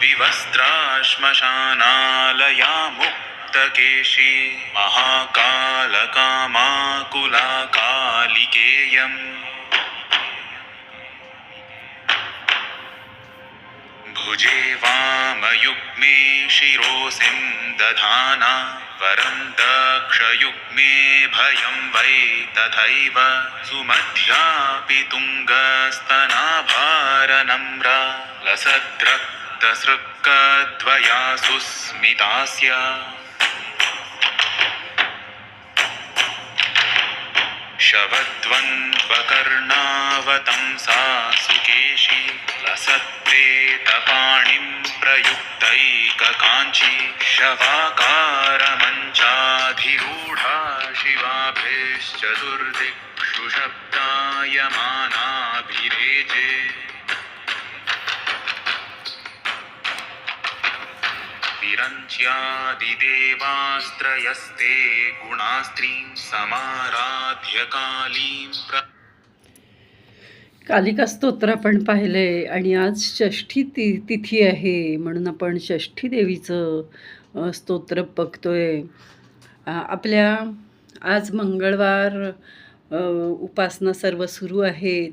विवस्त्राश्मशानालया मुक्तकेशी महाकालकामाकुलाकालिकेयम्। भुजे वामयुग्मे शिरोसिं दधाना वरं दक्षयुग्मे भयं वै तथैव सुमध्यापि तुङ्गस्तनाभारनम्रा लसद्रक्तसृक्कद्वया सुस्मितास्य शवद्वन्द्वकर्णावतं सा सुकेशी तपाणिं प्रयुक्तैककाञ्ची शवाकारमञ्चाधिरूढा शिवाभिश्चतुर् गुणास्त्रीं समाराध्य कालीं प्र कालिका स्तोत्र आपण पाहिलंय आणि आज षष्ठी ति तिथी आहे म्हणून आपण षष्ठी देवीचं स्तोत्र बघतोय. आपल्या आज मंगळवार उपासना सर्व सुरू आहेत.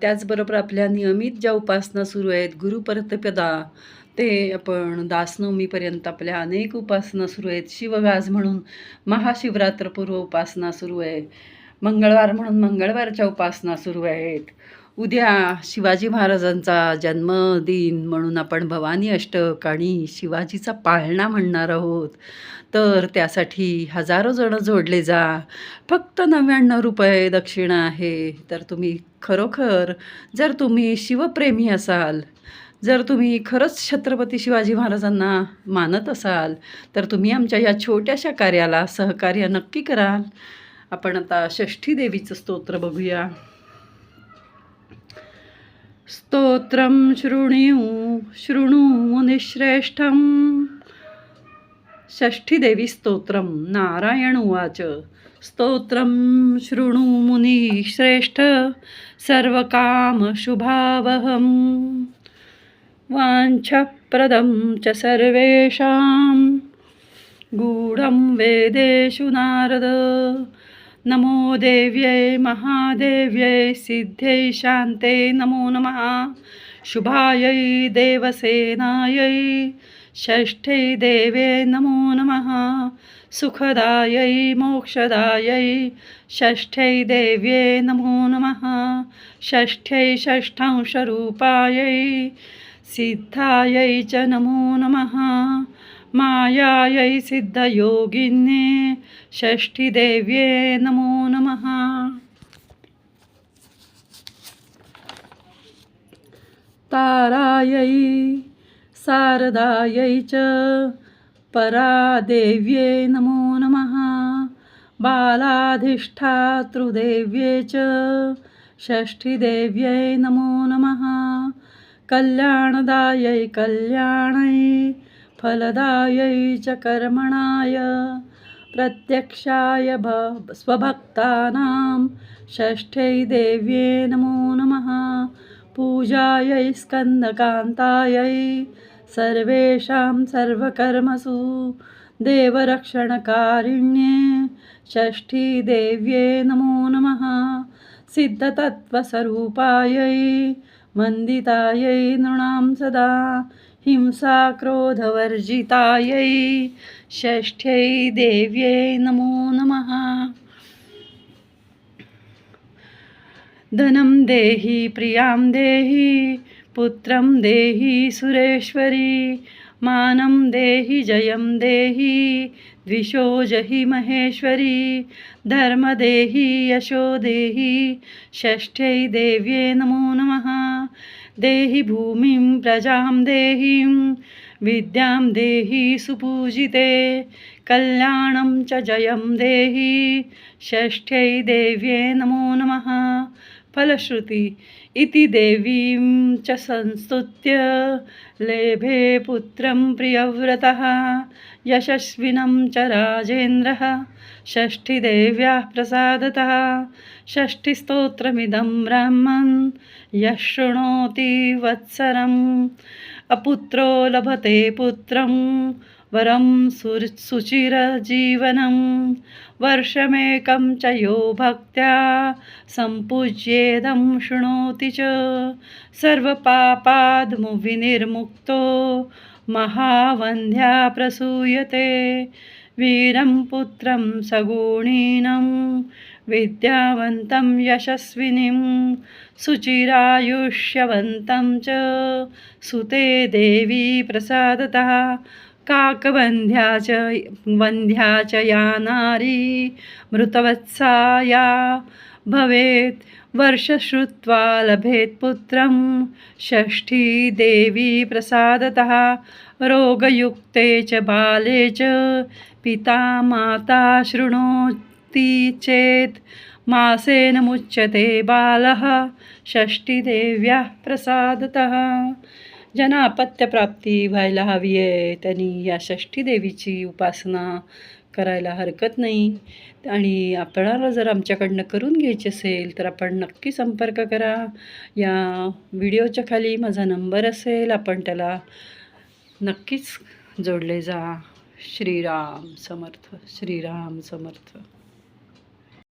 त्याचबरोबर आपल्या नियमित ज्या उपासना सुरू आहेत गुरुपरतपदा ते आपण दासनवमीपर्यंत आपल्या अनेक उपासना सुरू आहेत. शिवगाज म्हणून महाशिवरात्रपूर्व उपासना सुरू आहे. मंगळवार म्हणून मंगळवारच्या उपासना सुरू आहेत. उद्या शिवाजी महाराजांचा जन्मदिन म्हणून आपण भवानी अष्टक आणि शिवाजीचा पाळणा म्हणणार आहोत. तर त्यासाठी हजारो जणं जोडले जा. फक्त नव्याण्णव रुपये दक्षिणा आहे. तर तुम्ही खरोखर जर तुम्ही शिवप्रेमी असाल जर तुम्ही खरंच छत्रपती शिवाजी महाराजांना मानत असाल तर तुम्ही आमच्या या छोट्याशा कार्याला सहकार्य नक्की कराल. आपण आता षष्ठी देवीचं स्तोत्र बघूया. स्तोत्रं शृणु शृणु मुनिश्रेष्ठं. षष्ठीदेवी स्तोत्रं नारायण उवाच. स्तोत्रं शृणु मुनिश्रेष्ठ सर्वकामशुभावहम्. वाञ्छप्रदं च सर्वेषां गूढं वेदेषु नारद। नमो देव्यै महादेव्यै सिद्ध्यै शान्ते नमो नमः। शुभायै देवसेनायै षष्ठ्यै देवे नमो नमः। सुखदायै मोक्षदायै षष्ठ्यै देव्ये नमो नमः। षष्ठ्यै षष्ठांशरूपायै सिद्धायै च नमो नमः। मायायै सिद्धयोगिन्ये षष्ठीदेव्ये नमो नमः। तारायै शारदायै च परादेव्ये नमो नमः। बालाधिष्ठातृदेव्ये च षष्ठीदेव्यै नमो नमः। कल्याणदायै कल्याणै फलदायै च कर्मणाय प्रत्यक्षाय भ स्वभक्तानां षष्ठ्यै देव्ये नमो नमः पूजायै स्कन्दकान्तायै सर्वेषां सर्वकर्मसु देवरक्षणकारिण्ये षष्ठी देव्ये नमो नमः सिद्धतत्त्वस्वरूपायै मन्दितायै नृणां सदा हिंसा क्रोधवर्जितायै षष्ठ्यै देव्यै नमो नमः। धनं देहि प्रियां देहि पुत्रं देहि सुरेश्वरी मानं देहि जयं देहि द्विषो जहि महेश्वरी धर्मदेहि यशो देहि षष्ठ्यै देव्ये नमो नमः देहि भूमिं प्रजां देहिं विद्यां देहि सुपूजिते कल्याणं च जयं देहि षष्ठ्यै देव्ये नमो नमः फलश्रुती इति देवीं च संस्तुत्य लेभे पुत्रं प्रियव्रतः यशस्विनं च राजेन्द्रः षष्ठीदेव्याः प्रसादतः षष्ठिस्तोत्रमिदं ब्राह्मन् यः शृणोति वत्सरम् अपुत्रो लभते पुत्रं वरं सुर सुचिरजीवनं वर्षमेकं च यो भक्त्या सम्पूज्येदं शृणोति च सर्वपापाद्मुविनिर्मुक्तो महावन्ध्या प्रसूयते। वीरं पुत्रं सगुणीनं। विद्यावन्तं यशस्विनीं। सुचिरायुष्यवन्तं च। सुते देवी प्रसादतः। काकवन्ध्या च वन्ध्या च या नारी। मृतवत्सा या भवेत्। वर्षश्रुत्वा लभेत् पुत्रं। षष्ठी देवी प्रसादतः। रोगयुक्ते च बाले च। पिता माता शृणोति चेत्। मासेन मुच्यते बालः। षष्ठीदेव्याः प्रसादतः। ज्यांना अपत्यप्राप्ती व्हायला हवी आहे त्यांनी या षष्ठी देवीची उपासना। करायला हरकत नाही. आणि आपणाला जर आमच्याकडनं करून घ्यायची असेल तर आपण नक्की संपर्क करा. या व्हिडिओच्या खाली माझा नंबर असेल आपण त्याला नक्कीच जोडले जा. श्रीराम समर्थ श्रीराम समर्थ.